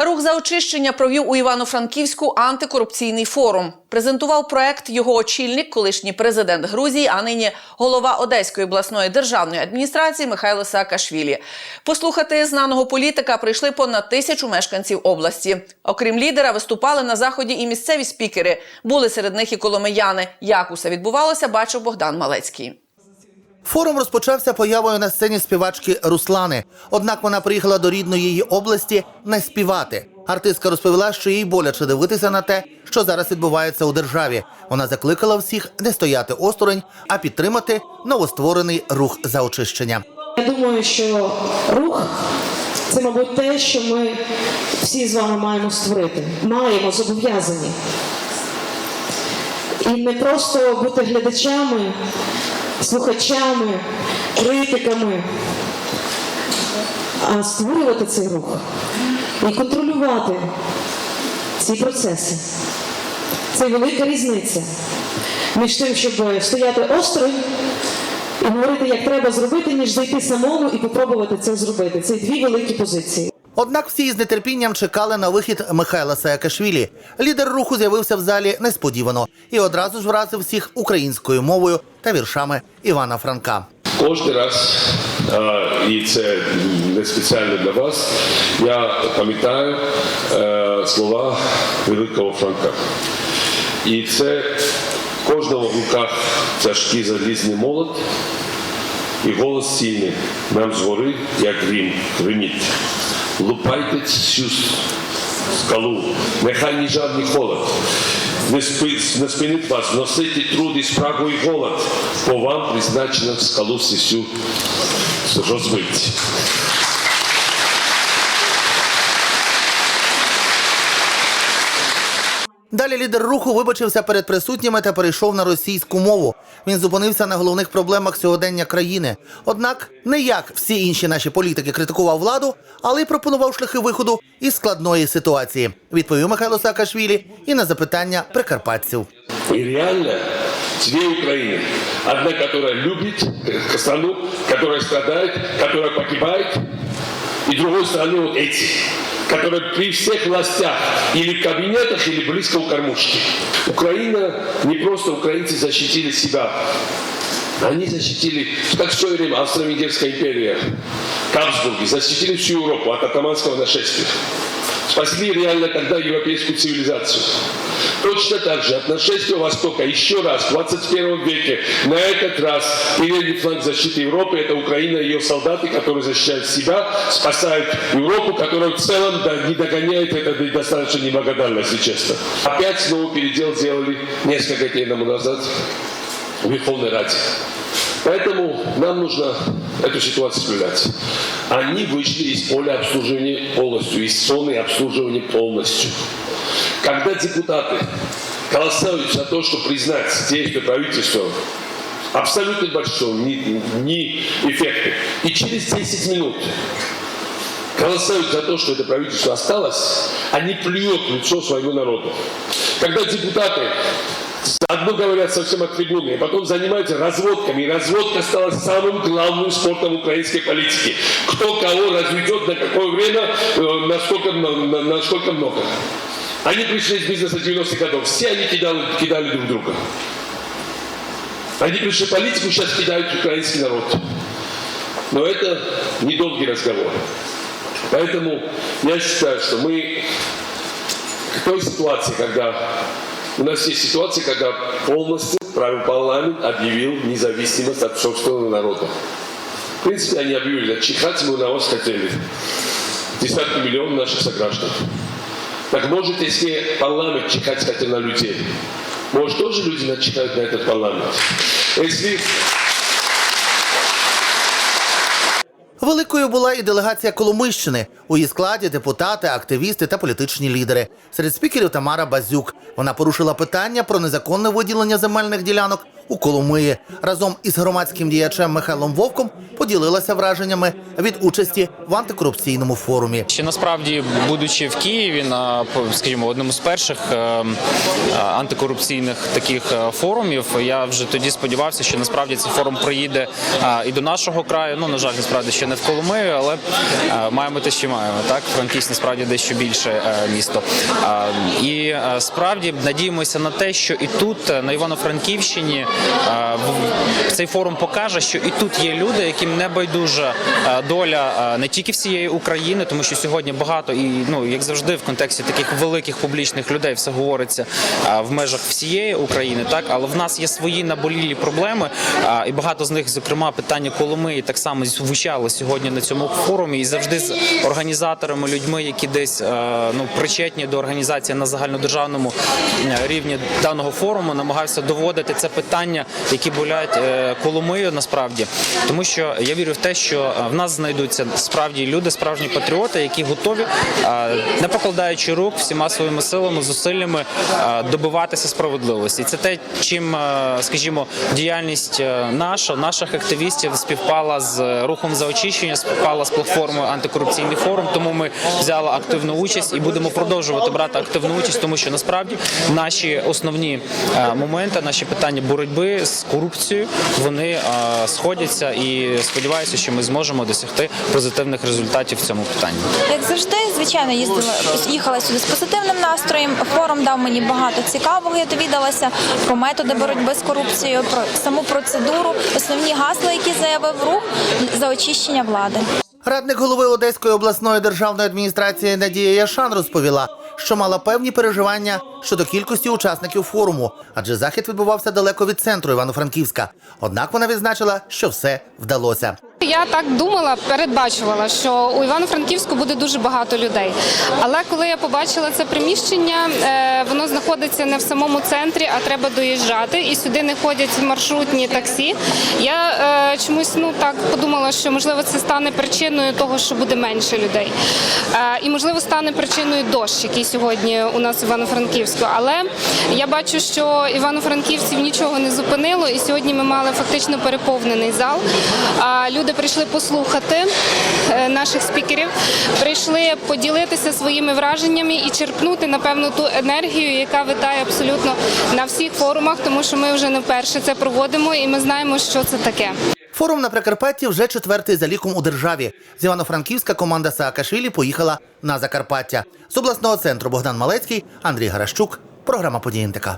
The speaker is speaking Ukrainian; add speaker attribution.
Speaker 1: Рух за очищення провів у Івано-Франківську антикорупційний форум. Презентував проект його очільник, колишній президент Грузії, а нині голова Одеської обласної державної адміністрації Михайло Саакашвілі. Послухати знаного політика прийшли понад тисячу мешканців області. Окрім лідера, виступали на заході і місцеві спікери. Були серед них і коломияни. Як усе відбувалося, бачив Богдан Малецький.
Speaker 2: Форум розпочався появою на сцені співачки Руслани. Однак вона приїхала до рідної її області не співати. Артистка розповіла, що їй боляче дивитися на те, що зараз відбувається у державі. Вона закликала всіх не стояти осторонь, а підтримати новостворений рух за очищення.
Speaker 3: Я думаю, що рух це, мабуть, те, що ми всі з вами маємо створити. Маємо зобов'язані. І не просто бути глядачами, слухачами, критиками, а створювати цей рух і контролювати ці процеси. Це велика різниця між тим, щоб стояти осторонь і говорити, як треба зробити, ніж зайти самому і попробувати це зробити. Це дві великі позиції.
Speaker 2: Однак всі з нетерпінням чекали на вихід Михайла Саакашвілі. Лідер руху з'явився в залі несподівано і одразу ж вразив всіх українською мовою та віршами Івана Франка.
Speaker 4: Кожен раз, і це не спеціально для вас, я пам'ятаю е, слова великого Франка. І це кожного в руках тяжкий залізний молот, і голос сильний. Нам згори, як грім, гриміть. Лупайте цю скалу, нехай ні жадний холод. Не, спи, не спинить вас, носити труд і спрагу і голод, бо вам призначено скалу сісю розбити.
Speaker 2: Далі лідер руху вибачився перед присутніми та перейшов на російську мову. Він зупинився на головних проблемах сьогодення країни. Однак не як всі інші наші політики критикував владу, але й пропонував шляхи виходу із складної ситуації. Відповів Михайло Саакашвілі і на запитання прикарпатців.
Speaker 4: И реально две Украины. Одна, которая любит э, страну, которая страдает, которая погибает, и другой стороны вот эти, Которые при всех властях или в кабинетах, или близко у кормушки. Украина, не просто украинцы защитили себя, они защитили, как в свое время Австро-Венгерская империя, Кабсбурги, защитили всю Европу от атаманского нашествия. Спасли реально тогда европейскую цивилизацию. Точно так же от нашествия Востока еще раз в 21 веке на этот раз передний фланг защиты Европы это Украина и ее солдаты, которые защищают себя, спасают Европу, которая в целом не догоняет это достаточно неблагодарно, если честно. Опять снова передел сделали несколько дней тому назад в Верховной Раде. Поэтому нам нужно эту ситуацию исправлять. Они вышли из поля обслуживания полностью, из зоны обслуживания полностью. Когда депутаты голосуют за то, чтобы признать действия правительства абсолютно большого, не, не эффекта, и через 10 минут голосуют за то, что это правительство осталось, они плюют в лицо своему народу. Когда депутаты Одно говорят совсем от трибуны, а потом занимаются разводками. И разводка стала самым главным спортом украинской политики. Кто кого разведет, на какое время, э, насколько, на, на- насколько много. Они пришли из бизнеса 90-х годов. Все они кидали, кидали друг друга. Они пришли в политику, сейчас кидают украинский народ. Но это недолгий разговор. Поэтому я считаю, что мы к той ситуации, когда у нас есть ситуация, когда полностью правый парламент объявил независимость от собственного народа. В принципе, они объявили, чихать мы на вас хотели. Десятки миллионов наших сограждан. Так может, если парламент чихать хотел на людей, может, тоже люди начихают на этот парламент? Если
Speaker 2: Великою була і делегація Коломийщини. У її складі депутати, активісти та політичні лідери. Серед спікерів Тамара Базюк. Вона порушила питання про незаконне виділення земельних ділянок у Коломиї. Разом із громадським діячем Михайлом Вовком поділилася враженнями від участі в антикорупційному форумі.
Speaker 5: Ще насправді, будучи в Києві на скажімо, одному з перших е, е, антикорупційних таких е, форумів, я вже тоді сподівався, що насправді цей форум приїде е, і до нашого краю. Ну на жаль, насправді ще не в Коломию, але маємо те, що маємо. Так, Франківськ насправді дещо більше місто. І справді надіємося на те, що і тут, на Івано-Франківщині, цей форум покаже, що і тут є люди, яким не байдужа доля не тільки всієї України, тому що сьогодні багато і ну як завжди, в контексті таких великих публічних людей все говориться в межах всієї України, так? Але в нас є свої наболілі проблеми, і багато з них, зокрема, питання Коломиї, так само звучало сьогодні на цьому форумі, і завжди з організаторами, людьми, які десь ну причетні до організації на загальнодержавному рівні даного форуму, намагався доводити це питання, які болять е, Коломию насправді, тому що я вірю в те, що е, в нас знайдуться справді люди, справжні патріоти, які готові, е, не покладаючи рук всіма своїми силами, зусиллями добиватися справедливості. Це те, чим, скажімо, діяльність наша, наших активістів співпала з рухом за очищення, співпала з платформою антикорупційний форум. Тому ми взяли активну участь і будемо продовжувати брати активну участь, тому що насправді наші основні моменти, наші питання боротьби з корупцією, вони сходяться і сподіваюся, що ми зможемо досягти позитивних результатів в цьому питанні.
Speaker 6: Як завжди, звичайно, їздила їхала сюди з позитивним настроєм. Форум дав мені багато цікавого. Я довідалася про методи боротьби з корупцією, про саму процедуру, основні гасла, які заявив рух за очищення влади.
Speaker 2: Радник голови Одеської обласної державної адміністрації Надія Яшан розповіла, що мала певні переживання щодо кількості учасників форуму, адже захід відбувався далеко від центру Івано-Франківська. Однак вона відзначила, що все вдалося.
Speaker 7: Я так думала, передбачувала, що у Івано-Франківську буде дуже багато людей. Але коли я побачила це приміщення, е, воно знаходиться не в самому центрі, а треба доїжджати. І сюди не ходять маршрутні таксі. Я е, чомусь ну так подумала, що можливо це стане причиною того, що буде менше людей. Е, І можливо стане причиною дощ, який сьогодні у нас в Івано-Франківську. Але я бачу, що івано-франківців нічого не зупинило, і сьогодні ми мали фактично переповнений зал. А Люди прийшли послухати е, наших спікерів, прийшли поділитися своїми враженнями і черпнути напевно ту енергію, яка витає абсолютно на всіх форумах, тому що ми вже не вперше це проводимо, і ми знаємо, що це таке.
Speaker 2: Форум на Прикарпатті вже четвертий за ліком у державі. З Івано-Франківська команда Саакашвілі поїхала на Закарпаття. З обласного центру Богдан Малецький, Андрій Гаращук. Програма «Події НТК».